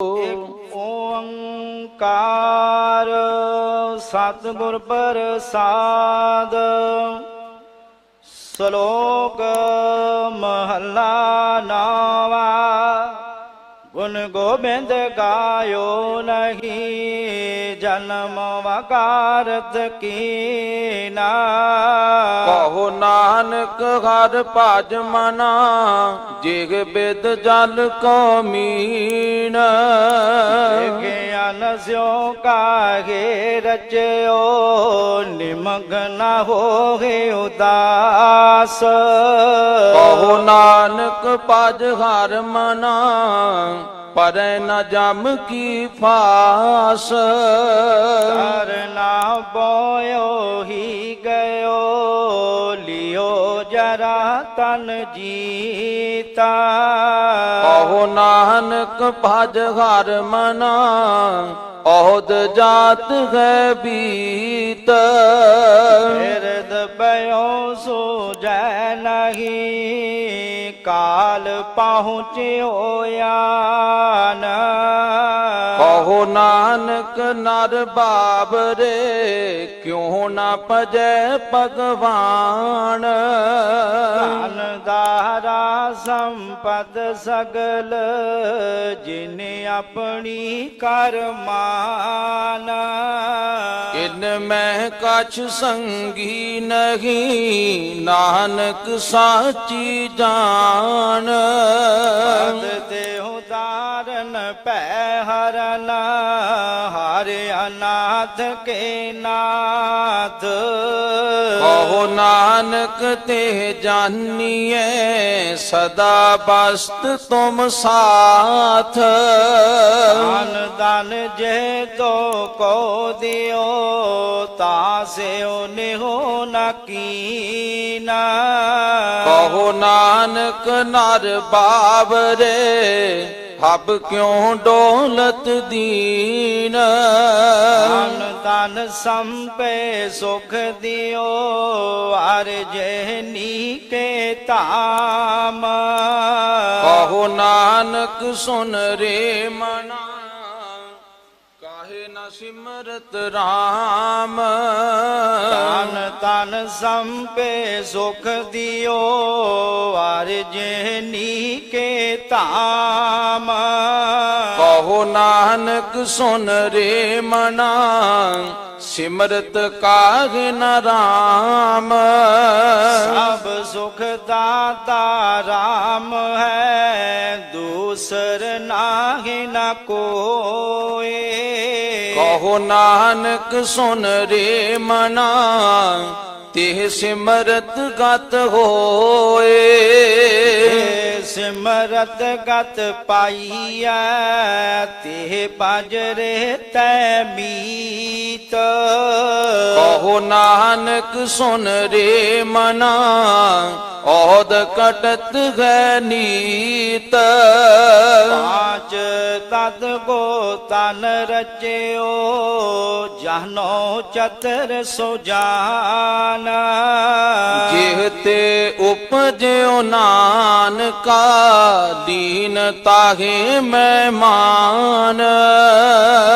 ਏਕ ਓੰਕਾਰ ਸਤਿਗੁਰ ਪ੍ਰਸਾਦ ਸ਼ਲੋਕ ਮਹੱਲਾ ਨਾਵਾ। ਗੁਣ ਗੋਬਿੰਦ ਗਾਇਓ ਨਹੀਂ ਜਨਮ ਵਕਾਰਤ ਕੀਨਾ ਕਹੋ ਨਾਨਕ ਹਰ ਭਜ ਮਨਾ ਜਿਗ ਬਿਦ ਜਲ ਕੋ ਮੀਣ ਗਿਆਨ ਸਿਓ ਕਾਗੇ ਰਚਿਓ ਨਿਮਗਨ ਹੋਗੇ ਉਦਾਸ। ਕਹੋ ਨਾਨਕ ਭਜ ਹਰ ਮਨਾ ਪਰੈ ਨ ਜਮ ਕੀ ਫਾਸ। ਕਰਨਾ ਬੋਇਓ ਹੀ ਗਇਓ ਲਿਓ ਜਰਾ ਤਨ ਜੀਤਾ। ਕਹੋ ਨਾਨਕ ਭਜ ਹਰ ਮਨਾ ਔਦ ਜਾਤ ਹੈ ਬੀਤ। ਫਿਰਦ ਪਇਓ ਸੋਜੈ ਨਹੀਂ। ਕਾਲ ਪਹੁੰਚਿਓ ਆਨ। ਨਾਨਕ ਨਰ ਬਾਬਰੇ ਕਿਉ ਨਾ ਭਜੈ ਭਗਵਾਨ? ਧਨ ਦਾਰਾ ਸੰਪਦ ਸਗਲ ਜਿਨ ਆਪਣੀ ਕਰਮਾਨ ਇਨ ਮੈਂ ਕਛ ਸੰਗੀ ਨਹੀਂ ਨਾਨਕ ਸਾਚੀ ਜਾਣ ਤੇ ਪੈ ਹਰਨ ਹਰ ਅਨਾਥ ਕੇ ਨਾਥ। ਕਹੋ ਨਾਨਕ ਤੇ ਜਾਨੀਐ ਸਦਾ ਬਸਤ ਤੁਮ ਸਾਥ। ਦਾਨ ਦਾਨ ਜੇ ਤੋ ਕੋ ਦਿਓ ਤਾਸਿਓ ਨਿਹੋ ਨ ਕੀਨਾ। ਕਹੋ ਨਾਨਕ ਨਰ ਬਾਬਰੇ ਹਬ ਕਿਉ ਡੋਲਤ ਦੀਨ? ਦਾਨ ਦਾਨ ਸੰਪੇ ਸੁਖ ਦਿਓ ਅਰ ਜੇ ਨੀਕੇ ਧਾਮ। ਕਹੋ ਨਾਨਕ ਸੁਨ ਰੇ ਮਨਾ। ਸਿਮਰਤ ਰਾਮ। ਤਨ ਤਨ ਸੰਪੇ ਸੁਖ ਦਿਓ ਅਰ ਜੇ ਨੀਕੇ ਧਾਮ। ਕਹੋ ਨਾਨਕ ਸੁਨ ਰੇ ਮਨਾ ਸਿਮਰਤ ਕਾਹੇ ਨ ਰਾਮ। ਸਭ ਸੁਖ ਦਾਤਾ ਰਾਮ ਹੈ ਦੂਸਰ ਨਾਹੀ ਨ ਕੋਏ। ਕਹੋ ਨਾਨਕ ਸੁਨ ਰੇ ਮਨਾ ਤੇ ਸਿਮਰਤ ਗਤ ਹੋਏ। ਸਿਮਰਤ ਗਤ ਪਾਈਐ ਤੇ ਬਜਰੇ ਤੈ ਮੀਤ। ਕਹੋ ਨਾਨਕ ਸੁਨ ਰੇ ਮਨਾ ਔਦ ਕਟਤ ਹੈ ਨੀਤ। ਪਾਂਚ ਤਦ ਕੋ ਤਨ ਰਚਿਓ ਜਾਨੋ ਚਤਰ ਸੋ ਜਾਨ ਜਿਹ ਤੇ ਉਪਜਿਓ ਨਾਨਕਾ ਦੀਨ ਤਾਹੇ ਮਹਿਮਾਨ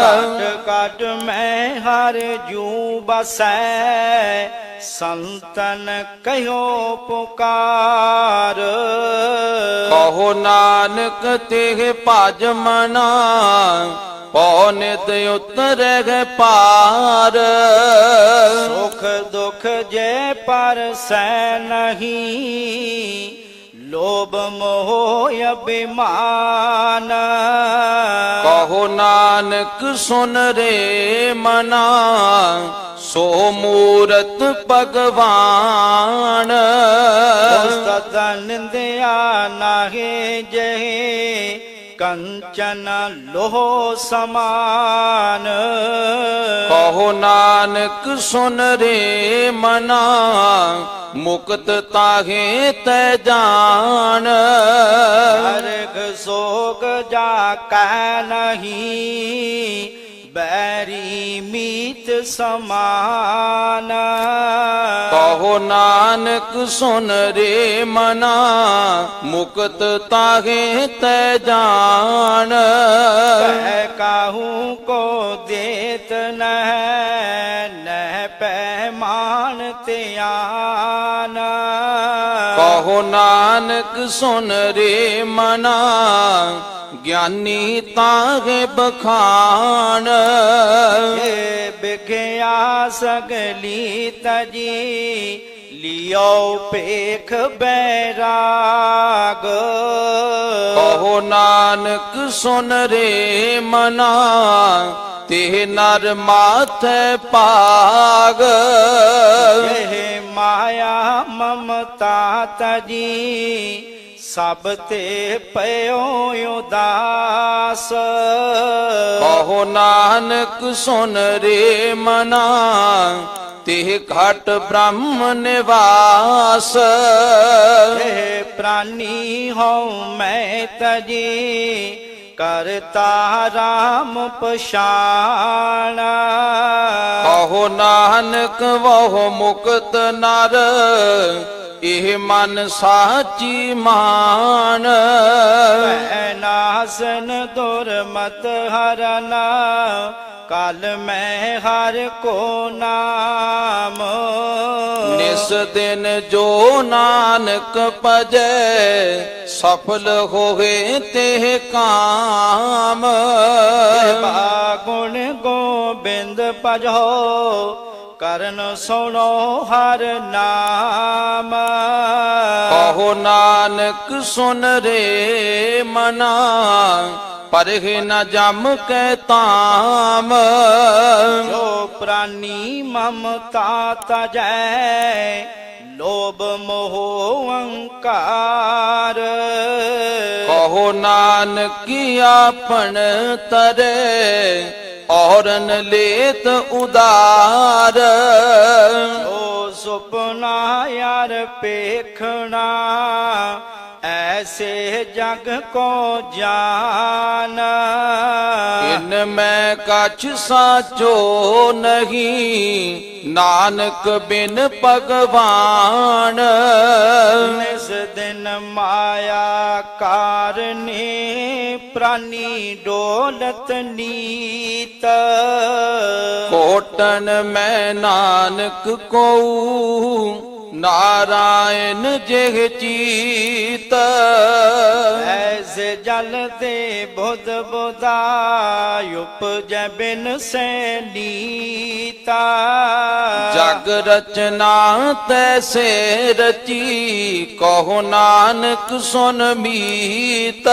ਕਟ ਕਟ ਮੈਂ ਹਰ ਜੂ ਬਸੈ ਸੰਤਨ ਕਹਿਓ ਪੁਕਾਰ। ਕਹੋ ਨਾਨਕ ਤੇ ਭਜ ਮਨਾ ਪਉ ਨਿਤ ਉਤਰੈ ਗਏ ਪਾਰ ਸੁਖ ਦੁਖ ਜੇ ਪਰ ਸੈ ਨਹੀਂ ਲੋਭ ਮੋਹ ਅਭਿਮਾਨ। ਕਹੋ ਨਾਨਕ ਸੁਨ ਰੇ ਮਨਾ ਸੋ ਮੂਰਤ ਭਗਵਾਨ। ਉਸਤਤ ਨਿੰਦਿਆ ਨਾਹੀ ਜਹੇ ਕੰਚਨ ਲੋਹ ਸਮਾਨ। ਕਹੋ ਨਾਨਕ ਸੁਨ ਰੇ ਮਨਾ ਮੁਕਤ ਤਾਹੇ ਤੈ ਜਾਣ। ਹਰਖ ਸੋਗ ਜਾ ਕੈ ਨਹੀਂ ਬੈਰੀ ਮੀਤ ਸਮਾਨ। ਕਹੋ ਨਾਨਕ ਸੁਨ ਰੇ ਮਨਾ ਮੁਕਤ ਤਾਗੇ ਤੈ ਜਾਣ। ਪੈ ਕਾਹੂ ਕੋ ਦੇਤ ਨਹਿ ਨਹਿ ਪੈਮਾਨ ਧਿਆਨ ਕਹੋ ਨਾਨਕ ਸੁਨ ਰੇ ਮਨਾ ਗਿਆਨੀ ਤਾਗੇ ਬਖਾਨ। ਬਿਖਿਆ ਸਗਲੀ ਤਜੀ ਲਿਓ ਪੇਖ ਬੈਰਾਗ। ਕਹੋ ਨਾਨਕ ਸੁਨ ਰੇ ਮਨਾ ਤੇ ਨਰ ਮਾਥੇ ਪਾਗ ਇਹ ਮਾਇਆ ਮਮਤਾ ਤਜੀ ਸਭ ਤੇ ਪਇਓ ਉਦਾਸ। ਕਹੋ ਨਾਨਕ ਸੁਨ ਰੇ ਮਨਾ ਤੇ ਘਟ ਬ੍ਰਹਮ ਨਿਵਾਸ। ਇਹ ਪ੍ਰਾਨੀ ਹਉ ਮੈਂ ਤਜੀ ਕਰਤਾ ਰਾਮ ਪਛਾਣ। ਕਹੋ ਨਾਨਕ ਵਹੁ ਮੁਕਤ ਨਰ ਇਹ ਮਨ ਸਾਚੀ ਮਾਨ। ਭੈ ਨਾਸਨ ਦੁਰਮਤ ਹਰਨਾ ਕਲ ਮੈਂ ਹਰ ਕੋ ਨਾਮ। ਨਿਸ ਦਿਨ ਜੋ ਨਾਨਕ ਭਜੈ ਸਫਲ ਹੋਏ ਤੇ ਕਾਮ। ਬਾ ਗੁਣ ਗੋਬਿੰਦ ਭਜੋ ਕਰਨ ਸੁਣੋ ਹਰ ਨਾਮ। ਕਹੋ ਨਾਨਕ ਸੁਨ ਰੇ ਮਨਾ ਪਰਹਿ ਨ ਜਮ ਕੈ ਤਾਮ। ਜੋ ਪ੍ਰਾਨੀ ਮਮਤਾ ਤਜੈ ਲੋਭ ਮੋਹ ਅਹੰਕਾਰ ਕਹੋ ਨਾਨਕ ਆਪਣ ਤਰੇ ਔਰਨ ਲੇਤ ਉਦਾਰ। ਓ ਸੁਪਨਾ ਯਾਰ ਪੇਖਣਾ ਐਸੇ ਜਗ ਕੋ ਜਾਨ। ਇਨ ਮੈਂ ਕਛ ਸਾਚੋ ਨਹੀਂ ਨਾਨਕ ਬਿਨ ਭਗਵਾਨ। ਨਿਸ ਦਿਨ ਮਾਇਆ ਕਾਰਨੇ ਪ੍ਰਾਨੀ ਡੋਲਤ ਨੀਤ। ਕੋਟਨ ਮੈਂ ਨਾਨਕ ਕੋ ਨਾਰਾਇਣ ਜਿਹ ਚੀਤ। ਐਸੇ ਜਲ ਦੇ ਬੁੱਧ ਬੁਦਾ ਉਪਜੈ ਬਿਨ ਸੈ ਨੀਤਾ ਜਗ ਰਚਨਾ ਤੈਸੇ ਰਚੀ ਕਹੋ ਨਾਨਕ ਸੁਨ ਮੀਤ।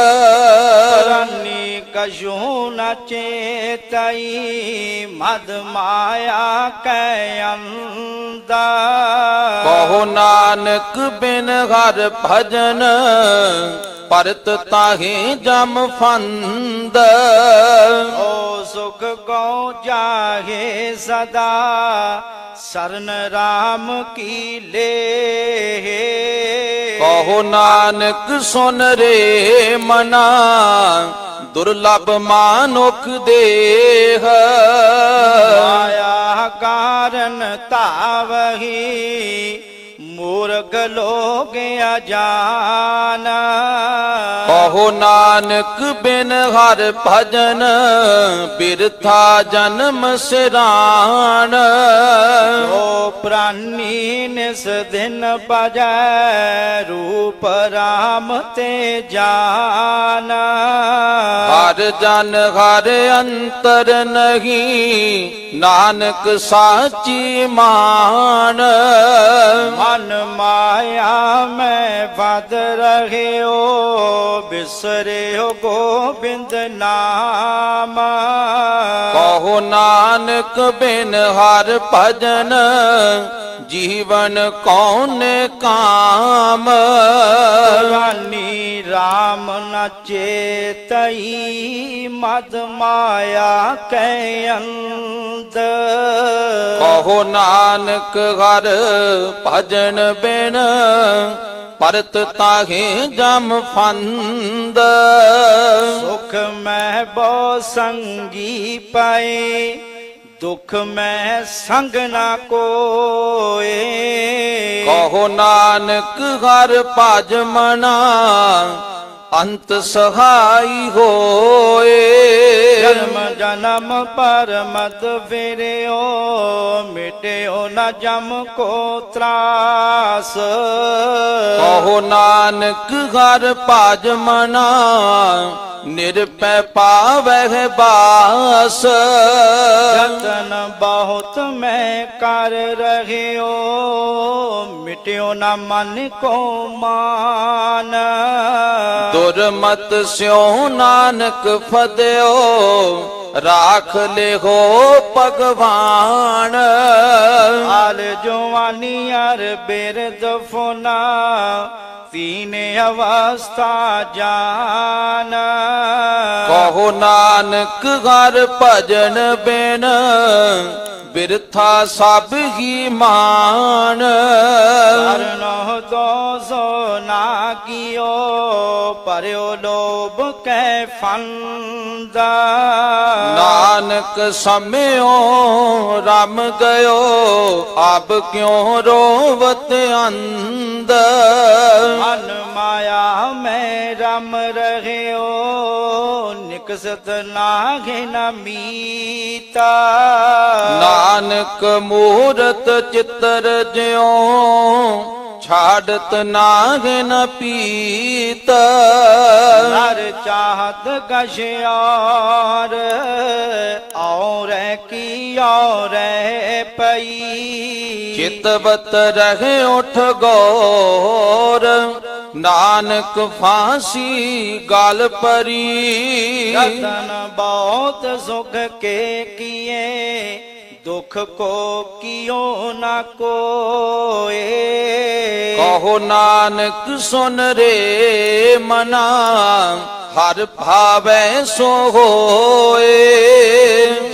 ਰਾਨੀ ਕਸ਼ੂ ਨ ਚੇਤਈ ਮਦ ਮਾਇਆ ਕੈ ਅੰਦਾ ਨਾਨਕ ਬਿਨ ਹਰ ਭਜਨ ਪਰਤ ਤਾਹੇ ਜਮ ਫੰਦ। ਓ ਸੁਖ ਗਉ ਜਾਗੇ ਸਦਾ ਸਰਨ ਰਾਮ ਕੀ ਲੇ ਕਹੋ ਨਾਨਕ ਸੁਨ ਰੇ ਮਨਾ ਦੁਰਲਭ ਮਾਨੁਖ ਦੇਹ। ਮਾਇਆ ਕਾਰਨ ਤਾਵਹੀ ਮੂਰਖ ਲੋਗ ਅਜਾਨ। ਕਹੋ ਨਾਨਕ ਬਿਨ ਹਰ ਭਜਨ ਬਿਰਥਾ ਜਨਮ ਸਿਰਾਣ ਓ ਪ੍ਰਾਨੀ ਨਿਸ ਦਿਨ ਪਜੈ ਰੂਪ ਰਾਮ ਤੇ ਜਾਨ। ਹਰ ਜਨ ਹਰ ਅੰਤਰ ਨਹੀਂ ਨਾਨਕ ਸਾਚੀ ਮਾਨ। ਮਨ ਮਾਇਆ ਮੈਂ ਵਦ ਰਹਿਓ ਬਿਸਰਿਓ ਗੋਬਿੰਦ ਨਾਮ। ਕਹੋ ਨਾਨਕ ਬਿਨ ਹਰ ਭਜਨ ਜੀਵਨ ਕੌਣ ਕਾਮ? ਰਾਨੀ ਰਾਮ ਨ ਚੇਤਈ ਮਦ ਮਾਇਆ ਕੈ ਅੰਤ ਕਹੋ ਨਾਨਕ ਹਰ ਭਜਨ ਬਿਨ ਪਰਤ ਤਾਹੇ ਜਮ ਫੰਦ। ਸੁਖ ਮੈਂ ਬਹੁ ਸੰਗੀ ਪਾਏ ਦੁਖ ਮੈਂ ਸੰਗ ਨਾ ਕੋਏ। ਕਹੋ ਨਾਨਕ ਹਰ ਭਜ ਮਨਾ ਅੰਤ ਸਹਾਈ ਹੋਏ। ਜਨਮ ਜਨਮ ਪਰ ਮਤ ਫਿਰਿਓ ਮਿਟਿਓ ਨਾ ਜਮ ਕੋ ਤਰਾਸ। ਕਹੋ ਨਾਨਕ ਹਰ ਭਜ ਮਨਾ ਨਿਰਪੈ ਪਾਵਹਿ ਬਾਸ। ਯਤਨ ਬਹੁਤ ਮੈਂ ਕਰ ਰਹਿਓ ਮਿਟਿਓ ਨਾ ਮਨ ਕੋ ਮਾਨ। ਦੁਰਮਤ ਸਿਉ ਨਾਨਕ ਫਦਿਓ ਰਾਖ ਲਿਹੋ ਭਗਵਾਨ। ਹਾਲ ਜਵਾਨੀ ਅਰ ਬਿਰਦ ਫੋਨਾ ਤੀਨ ਅਵਸਥਾ ਜਾਨ। ਕਹੋ ਨਾਨਕ ਹਰ ਭਜਨ ਬਿਨ ਬਿਰਥਾ ਸਭ ਹੀ ਮਾਨ। ਕਰਨੋ ਦੋਸੋ ਨਾ ਕੀਓ ਪਰਿਓ ਲੋਭ ਕੈ ਫੰਦਾ। ਨਾਨਕ ਸਮਿਓ ਰਮ ਗਇਓ ਅਬ ਕਿਉ ਰੋਵਤ ਅੰਦ ਮਨ ਮਾਇਆ ਮੈਂ ਰਮ ਰਹਿਓ ਨਿਕਸਤ ਨਾਗੇ ਨ ਮੀਤਾ। ਨਾਨਕ ਮੂਰਤ ਚਿਤਰ ਜਿਉ ਛਾੜਤ ਨਾਗੇ ਨ ਪੀਤ। ਹਰ ਚਾਹਤ ਗਸ਼ਿਆਰ ਔਰ ਕੀ ਔਰ ਪਈ। ਚਿਤਵਤ ਰਹਿ ਉਠ ਗੌਰ ਨਾਨਕ ਫਾਂਸੀ ਗਲ ਪਰੀ। ਰਤਨ ਬਹੁਤ ਸੁਖ ਕੇ ਕੀਏ ਦੁਖ ਕੋ ਕਿਉ ਨਾ ਕੋਏ? ਕਹੋ ਨਾਨਕ ਸੁਨ ਰੇ ਮਨਾ ਹਰ ਭਾਵੈ ਸੋ ਹੋਏ।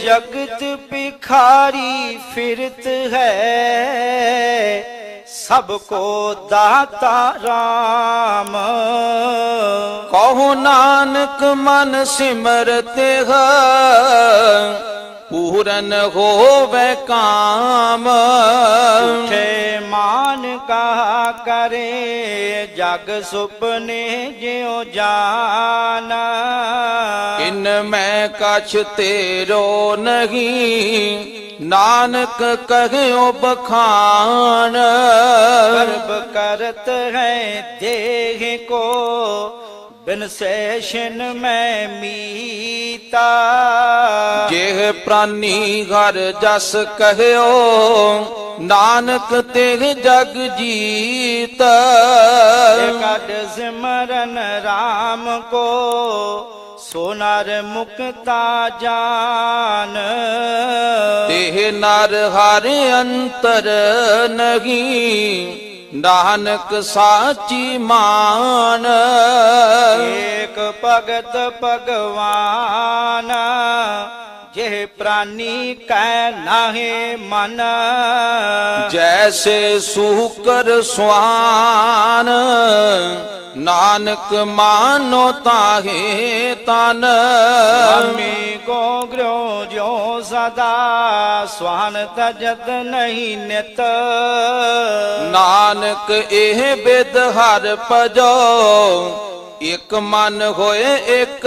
ਜਗਤ ਭਿਖਾਰੀ ਫਿਰਤ ਹੈ ਸਭ ਕੋ ਦਾਤਾ RAM ਕਹੋ ਨਾਨਕ ਮਨ ਸਿਮਰਤ ਹੈ ਪੂਰਨ ਹੋਵੇ ਕਾਮ। ਉਠੇ ਮਾਨ ਕਹਾ ਕਰੇ ਜਗ ਸੁਪਨੇ ਜਿਉ ਜਾਨ। ਇਨ ਮੈਂ ਕਛ ਤੇਰੋ ਨਹੀਂ ਨਾਨਕ ਕਹਿਓ ਬਖਾਨ ਗਰਬ ਕਰਤ ਹੈ ਦੇਹ ਕੋ ਬਿਨ ਸੈਸ਼ਨ ਮੈਂ ਮੀਤਾ। ਜਿਹ ਪ੍ਰਾਨੀ ਘਰ ਜਸ ਕਹਿਓ ਨਾਨਕ ਤੇ ਜਗ ਜੀਤ। ਕੱਢ ਸਿਮਰਨ RAM ਕੋ ਸੋਨਰ ਮੁਕਤਾ ਜਾਨ। ਤੇ ਨਰ ਹਰ ਅੰਤਰ ਨਹੀਂ ਨਾਨਕ ਸਾਚੀ ਮਾਨ। ਏਕ ਭਗਤ ਭਗਵਾਨ। ਜਿਹ ਪ੍ਰਾਨੀ ਕੈ ਨਾਹੇ ਮਨ। ਜੈਸੇ ਸੂਕਰ ਸਵਾਨ ਨਾਨਕ ਮਾਨੋ ਤਾਹੇ ਤਨ। ਅਮੀ ਕੋ ਗ੍ਰੋ ਜੋ ਸਦਾ ਸਵਾਨ ਤਜਤ ਨਹੀਂ ਨਿਤ। ਨਾਨਕ ਇਹ ਬਿਦ ਹਰ ਭਜੋ ਇਕ ਮਨ ਹੋਏ ਇਕ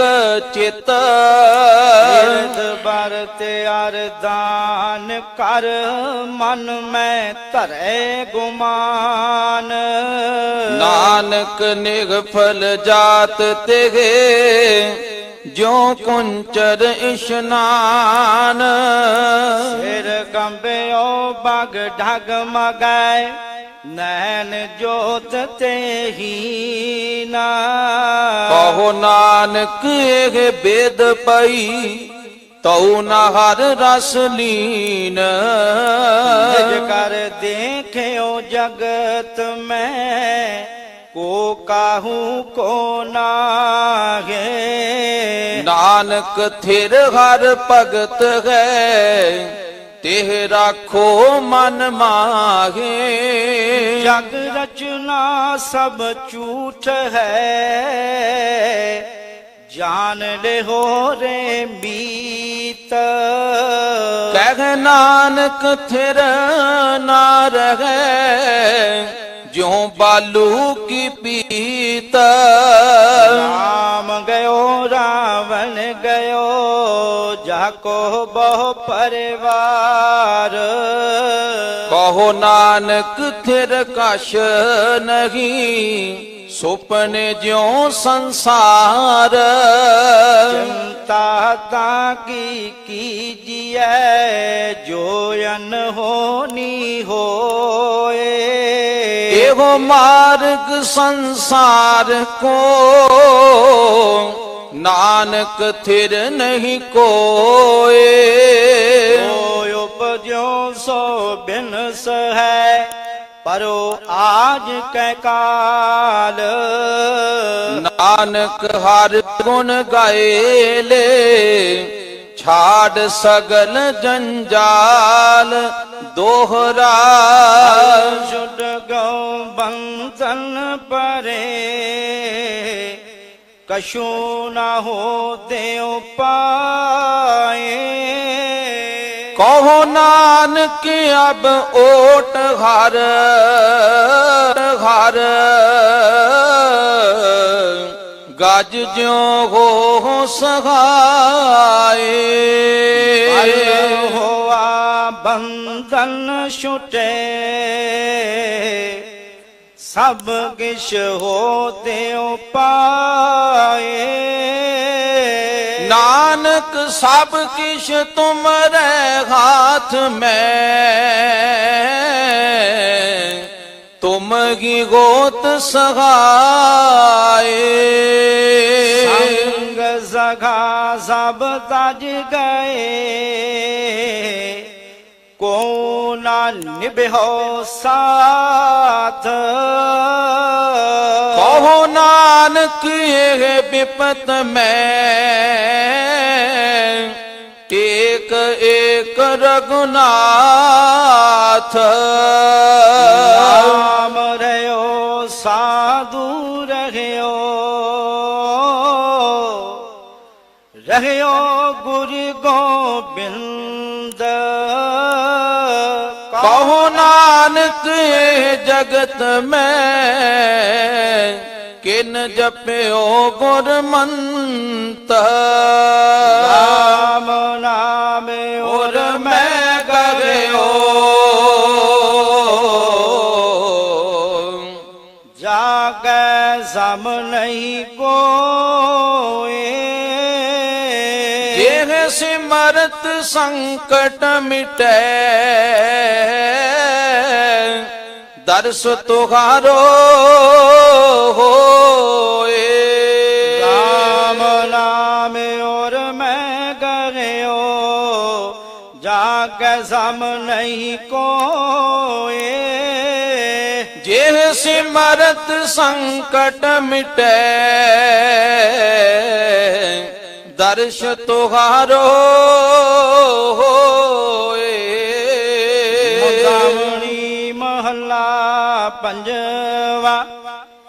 ਚਿਤ। ਇਰਦ ਬਰਤ ਅਰਦਾਨ ਕਰ ਮਨ ਮੈਂ ਧਰੇ ਗੁਮਾਨ। ਨਾਨਕ ਨਿਗਫਲ ਜਾਤ ਤੇਗੇ ਜੋ ਕੁੰਚਰ ਇਸ਼ਨਾਨ। ਸਿਰ ਕੰਬਿਓ ਬਗ ਢਗ ਮਗਾਏ ਨੈਣ ਜੋਤ ਤੇ ਹੀ ਨਾ। ਕਹੋ ਨਾਨਕ ਇਹ ਬੇਦ ਪਈ ਤਉ ਨਾ ਹਰ ਰਸ ਲੀਨ। ਨਿਜ ਕਰ ਦੇਖਿਓ ਜਗਤ ਮੈਂ ਕੋ ਕਾਹੂ ਕੋ ਨਾਗੇ ਨਾਨਕ ਥਿਰ ਹਰ ਭਗਤ ਹੈ ਤਿਹ ਰਾਖੋ ਮਨ ਮਾਹੇ। ਜਗ ਰਚਨਾ ਸਭ ਝੂਠ ਹੈ। ਜਾਣ ਲਿਓ ਰੇ ਮੀਤ। ਕਹਿ ਨਾਨਕ ਥਿਰ ਨਾ ਰਹੈ ਜਿਉ ਬਾਲੂ ਕੀ ਪੀਤ। ਜਾਕੋ ਬਹੁ ਪਰਿਵਾਰ। ਕਹੋ ਨਾਨਕ ਥਿਰ ਕਛ ਨਹੀਂ ਸੁਪਨੇ ਜਿਉ ਸੰਸਾਰ। ਚਿੰਤਾ ਤਾਂ ਕੀ ਕੀਜੀਐ ਜੋ ਅਨਹੋਨੀ ਹੋਏ। ਇਹੋ ਮਾਰਗ ਸੰਸਾਰ ਕੋ ਨਾਨਕ ਥਿਰ ਨਹੀਂ ਕੋਏ। ਹੋਇ ਉਪਜੋ ਸੋ ਬਿਨਸ ਹੈ ਪਰੋ ਆਜ ਕੈ ਕਾਲ। ਨਾਨਕ ਹਰ ਗੁਣ ਗਾਏ ਲੈ ਛਾੜ ਸਗਲ ਜੰਜਾਲ ਦੋਹਰਾ ਛੁਟ ਗਉ ਬੰਧਨ ਪਰੇ ਕਛੂ ਨਾ ਹੋ ਦੇਉ ਪਾਏ ਕਹੋ ਨਾਨਕ ਅਬ ਓਟ ਹਰ ਹਰ ਗੱਜ ਜਿਉ ਹੋ ਸਹਾਏ। ਹੋਆ ਬੰਧਨ ਛੁਟੇ। ਸਭ ਕਿਛ ਹੋ ਦੇਉ ਪਾਏ। ਨਾਨਕ ਸਭ ਕਿਛ ਤੁਮਰੇ ਹਾਥ ਮੈਂ। ਤੁਮ ਹੀ ਗੋਤ ਸਹਾਏ। ਸੰਗ ਜ਼ਗਾ ਸਭ ਤਜ ਗਏ। ਕੋ ਨਾ ਨਿਭਿਓ ਸਾਥ। ਕਹੋ ਨਾਨਕ, ਇਹ ਬਿਪਤ ਮੈਂ। ਏਕ ਏਕ ਰਗੁਨਾਥ ਨਾਮ ਰਿਓ ਸਾਧੂ ਰਹਿਓ। ਰਹਿਓ ਗੁਰੂ ਗੋਬਿੰਦ। ਕਹੋ ਨਾਨਕ ਜਗਤ ਮੈਂ, ਕਿਨ ਜਪਿਓ ਗੁਰਮੰਤ ਰਾਮ ਨਾਮ ਔਰ ਮੈਂ ਗਗਿਓ ਜਾਗੈ ਸਮ ਨਹੀਂ ਕੋ ਸੰਕਟ ਮਿਟੈ। ਦਰਸ ਤੁਹਾਰੋ ਹੋਏ। ਰਾਮ ਨਾਮ ਔਰ ਮੈਂ ਗਇਓ ਜਾਗੈ ਸਮ ਨਹੀਂ ਕੋਏ। ਜੇ ਸਿਮਰਤ ਸੰਕਟ ਮਿਟੈ ਦਰਸ਼ ਤੁਹਾਰੋ ਹੋਏ। ਮੁਦਾਮਣੀ ਮਹੱਲਾ ਪੰਜਵਾ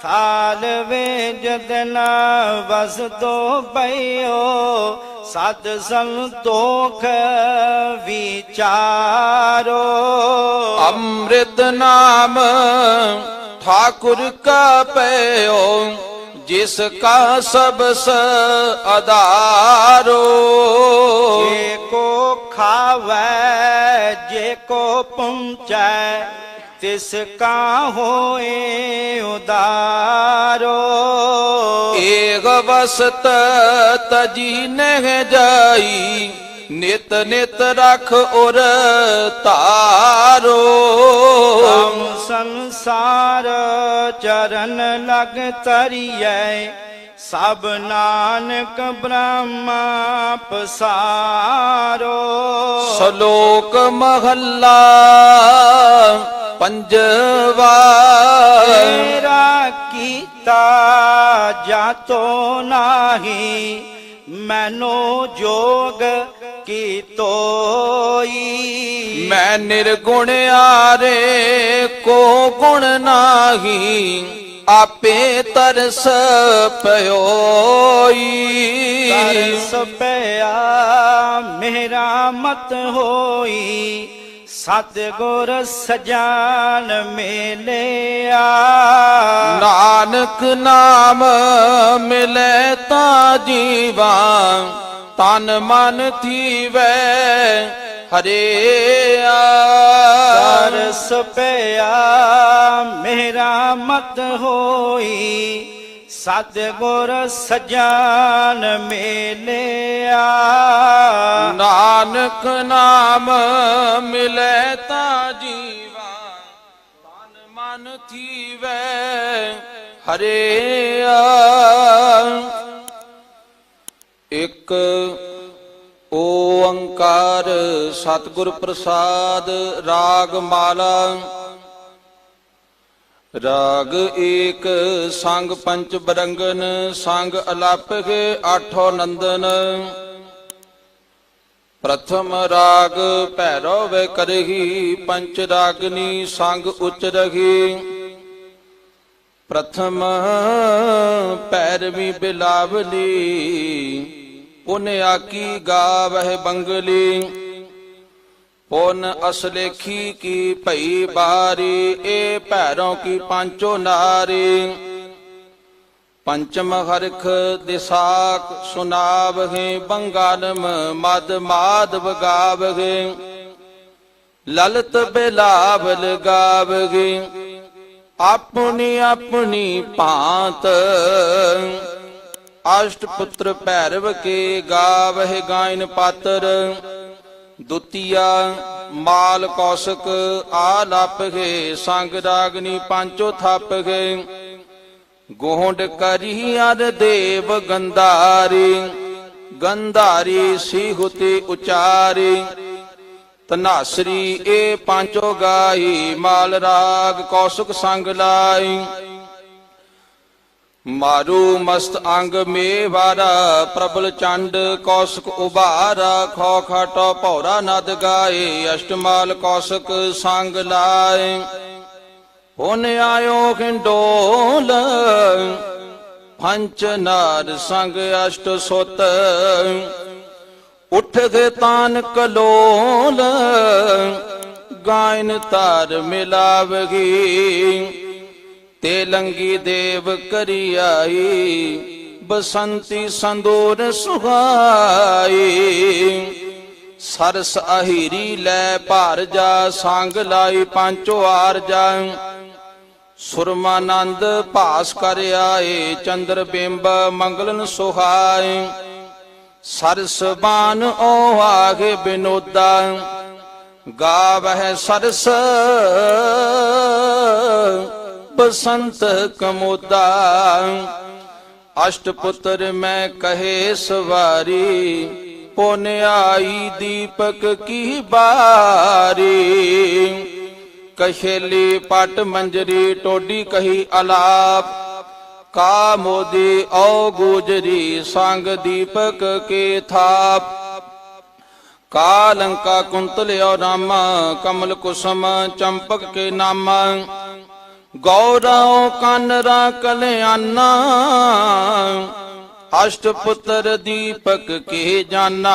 ਥਾਲ ਵੇ ਜਦਨਾ ਵਸ ਤੋ ਪਈਓ ਸਤ ਸੰਤੋਖ ਵਿਚਾਰੋ। ਅੰਮ੍ਰਿਤ ਨਾਮ ਠਾਕੁਰ ਕਾ ਪਇਓ। ਜਿਸ ਕਾ ਸਬਸ ਆਧਾਰੋ। ਜੇ ਕੋ ਖਾਵੈ ਜੇ ਕੋ ਪੁੰਚੈ ਤਿਸ ਕਾ ਹੋਏ ਉਦਾਰੋ। ਏਗ ਵਸਤ ਤਜੀ ਨਹਿ ਜਾਈ। ਨਿਤ ਨਿਤ ਰਖ ਉਰ ਧਾਰੋ। ਹਮ ਸੰਸਾਰ ਚਰਨ ਲਗ ਤਰੀਐ ਸਭ ਨਾਨਕ ਬ੍ਰਹਮਾ ਪਸਾਰੋ। ਸ਼ਲੋਕ ਮਹੱਲਾ ਪੰਜਵਾ। ਤੇਰਾ ਕੀਤਾ ਜਾਤੋ ਨਾਹੀ ਮੈਨੋ ਜੋਗ ਕੀ ਤੋਈ? ਮੈਂ ਨਿਰਗੁਣ ਆਰੇ ਕੋ ਗੁਣ ਨਾਹੀ ਆਪੇ ਤਰਸ ਪਇਓਈ ਤਰਸ ਪਿਆ ਮੇਰਾ ਮਤ ਹੋਈ ਸਤਿਗੁਰ ਸਜਾਨ ਮੇਲਿਆ। ਨਾਨਕ ਨਾਮ ਮਿਲੇ ਤਾਂ ਜੀਵਾ ਤਨ ਮਨ ਥੀਵੈ ਹਰੇਆ ਤਰਸ ਪਿਆ ਮੇਰਾ ਮਤ ਹੋਈ ਸਤਿਗੁਰ ਸਜਾਨ ਮੇਲਿਆ। ਨਾਨਕ ਨਾਮ ਮਿਲੇ ਤਾਂ ਜੀਵਾ ਤਨ ਮਨ ਥੀਵੈ ਹਰੇਆ ਇੱਕ ਓੰਕਾਰ ਸਤਿਗੁਰ ਪ੍ਰਸਾਦ ਰਾਗ ਮਾਲਾ। ਰਾਗ ਏਕ ਸੰਗ ਪੰਚ ਬਰੰਗਨ, ਸੰਗ ਅਲਾਪਹਿ ਆਠੋ ਨੰਦਨ। ਪ੍ਰਥਮ ਰਾਗ ਭੈਰੋ ਵੇ ਕਰਹੀ, ਪੰਚ ਰਾਗਨੀ ਸੰਗ ਉਚ ਰਹੀ। ਪ੍ਰਥਮ ਭੈਰਵੀ ਬਿਲਾਵਲੀ ਪੁਨ ਆਕੀ ਗਾਵਹਿ ਬੰਗਲੀ, ਪੁਨ ਅਸਲੇਖੀ ਕੀ ਭਈ ਬਾਰੀ, ਏ ਭੈਰੋਂ ਕੀ ਪਾਂਚੋ ਨਾਰੀ। ਪੰਚਮ ਹਰਖ ਦਿਸ਼ਾਖ ਸੁਨਾਵਹਿ, ਬੰਗਾਲਮ ਮਦ ਮਾਦਵ ਗਾਵਹਿ। ਲਲਤ ਬਿਲਾਵਲ ਗਾਵਹਿ। ਆਪਣੀ ਆਪਣੀ ਭਾਂਤ ਅਸ਼ਟ ਪੁੱਤਰ ਭੈਰਵ ਕੇ ਗਾਵਹਿ ਗਾਇਨ ਪਾਤਰ, ਦੁਤੀਆ ਮਾਲ ਕੌਸ਼ਕ ਆਲਾਪਹਿ ਸੰਗ ਰਾਗਨੀ ਪਾਂਚੋ ਥਾਪਹਿ, ਗੋਹੰਡ ਕਰੀ ਅਰ ਦੇਵ ਗੰਧਾਰੀ ਗੰਧਾਰੀ ਸੀਹੁਤੀ ਉਚਾਰੀ ਤਨਾਸਰੀ ਇਹ ਪਾਂਚੋ ਗਾਈ, ਮਾਲ ਰਾਗ ਕੌਸ਼ਕ ਸੰਗ ਲਾਈ ਮਾਰੂ ਮਸਤ ਅੰਗ ਮੇਵਾਰਾ, ਪ੍ਰਬਲ ਚੰਡ ਕੌਸ਼ਕ ਉਭਾਰਾ ਖੋ ਖਾਟੋ ਭੌਰਾ ਨਦ ਗਾਏ, ਅਸ਼ਟਮਾਲ ਕੌਸ਼ਕ ਸੰਗ ਲਾਏ। ਹੁਨ ਆਇਓ ਖਿੰਡੋਲ, ਪੰਚ ਨਾਰ ਸੰਗ ਅਸ਼ਟ ਸੁਤ। ਉਠ ਕੇ ਤਾਨ ਕਲੋਲ, ਗਾਇਨ ਤਾਰ ਮਿਲਾਵਗੀ। ਤੇ ਲੰਗੀ ਦੇਵ ਕਰੀ ਆਈ ਬਸੰਤੀ ਸੰਦੋਰ ਸੁਹਾਈ। ਸਰਸ ਅਹੀਰੀ ਲੈ ਭਾਰ ਜਾ, ਸੰਗ ਲਾਈ ਪਾਂਚੋ ਆਰ ਜਾ। ਸੁਰਮਾਨੰਦ ਭਾਸ ਕਰ ਆਏ ਚੰਦਰ ਬਿੰਬ ਮੰਗਲਨ ਸੁਹਾਏ। ਸਰਸ ਬਾਨ ਓ ਆਗੇ ਬਿਨੋਦਾ। ਗਾਵਹਿ ਸਰਸ ਬਸੰਤ ਕਮੋਦਾ ਅਸ਼ਟ ਪੁੱਤਰ ਮੈਂ ਕਹੇ ਸਵਾਰੀ ਪੁਨ ਆਈ ਦੀਪਕ ਕੀ ਬਾਰੀ ਕਸ਼ੇਲੀ ਪਟ ਮੰਜਰੀ ਟੋਡੀ ਕਹੀ ਅਲਾਪ ਕਾ ਮੋਦੀ ਔ ਗੂਜਰੀ ਸੰਗ ਦੀਪਕ ਕੇ ਥਾਪ ਕਾ ਲੰਕਾ ਕੁੰਤਲਿਓ ਰਾਮਾ ਕਮਲ ਕੁਸਮ ਚੰਪਕ ਕੇ ਨਾਮਾ ਗੌਰਵ ਕਨਰਾ ਕਲਿਆਣਾ ਅਸ਼ਟ ਪੁੱਤਰ ਦੀਪਕ ਕੇ ਜਾਨਾ।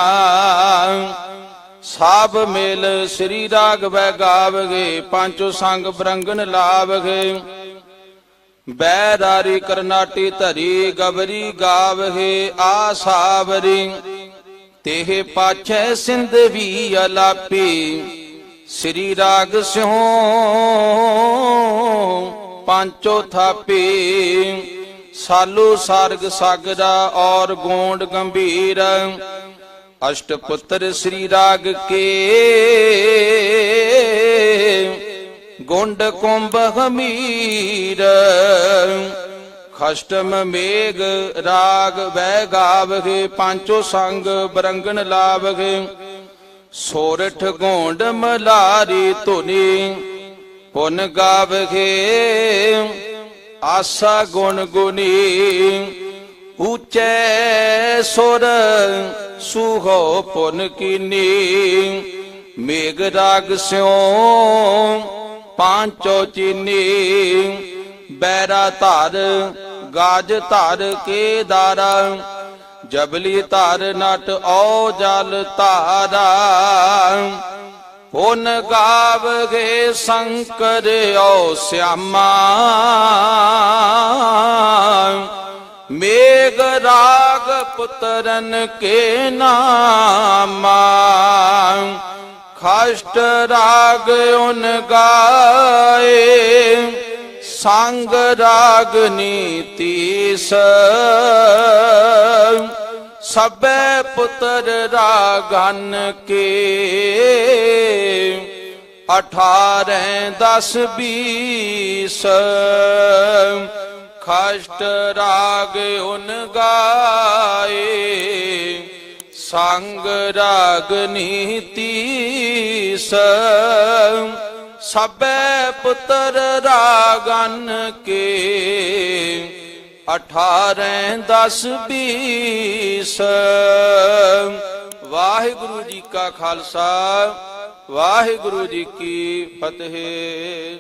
ਸਾਬ ਮੇਲ ਸ੍ਰੀ ਰਾਗਵੈ ਗਾਵਗੇ ਪੰਚੋ ਸੰਗ ਬਰੰਗਨ ਲਾਵਗੇ। ਬੈਰਾਰੀ ਕਰਨਾਟੀ ਧਰੀ ਗਵਰੀ ਗਬਰੀ ਗਾਵਗੇ ਆਸਾਵਰੀ ਤੇਹ ਪਾਛੈ ਸਿੰਧ ਵੀ ਅਲਾਪੀ। ਸ੍ਰੀ ਰਾਗ ਸਿਉ ਪਾਂਚੋ ਥਾਪੀ, ਸਾਲੂ ਸਰਗ ਸਾਗਰਾ ਔਰ ਗੋਂਡ ਗੰਭੀਰ। ਅਸ਼ਟ ਪੁੱਤਰ ਸ੍ਰੀ ਰਾਗ ਕੇ ਗੁੰਡ ਕੁੰਭ ਹਮੀਰ। ਖਸ਼ਟਮ ਮੇਗ ਰਾਗ ਵੈ ਗਾਵਗੇ ਪਾਂਚੋ ਸੰਗ ਬਰੰਗਣ ਲਾਵਗੇ ਸੋਰਠ ਗੋਂਡ ਮਲਾਰੀ ਧੁਨੀ, ਪੁਨ ਗਾਵਗੇ ਆਸਾ ਗੁਣ ਗੁਨੀ ਉੱਚੈ ਸੁਰ ਸੁਹੋ ਪੁਨ ਕੀਨੀ, ਮੇਘ ਰਾਗ ਸਿਉ ਪਾਂਚੋ ਚੀਨੀ, ਬੈਰਾ ਧਰ, ਗਾਜ ਧਰ ਕੇ ਦਾਰਾ ਜਬਲੀ ਧਰ ਨਟ ਔ ਜਲ ਧਾਰਾ, ਪੁਨ ਗਾਵਗੇ ਸ਼ੰਕਰ ਓ ਸਿਆਮਾ। ਮੇਘ ਰਾਗ ਪੁੱਤਰਨ ਕੇ ਨਾਮਾ। ਖਸ਼ਟ ਰਾਗ ਉਨ ਗਾਏ। ਸੰਗ ਰਾਗ ਨੀਤੀਸ ਸਭੇ ਪੁੱਤਰ ਰਾਗਨ ਕੇ। ਅਠਾਰਹ ਦਸ ਬੀਸ। ਖਸ਼ਟ ਰਾਗ ਉਨ ਗਾਏ। ਸੰਗ ਰਾਗ ਨੀਤੀਸ ਸਭੇ ਪੁੱਤਰ ਰਾਗਨ ਕੇ ਅਠਾਰਹ ਦਸ ਬੀਸ। ਵਾਹਿਗੁਰੂ ਜੀ ਕਾ ਖਾਲਸਾ, ਵਾਹਿਗੁਰੂ ਜੀ ਕੀ ਫਤਿਹ।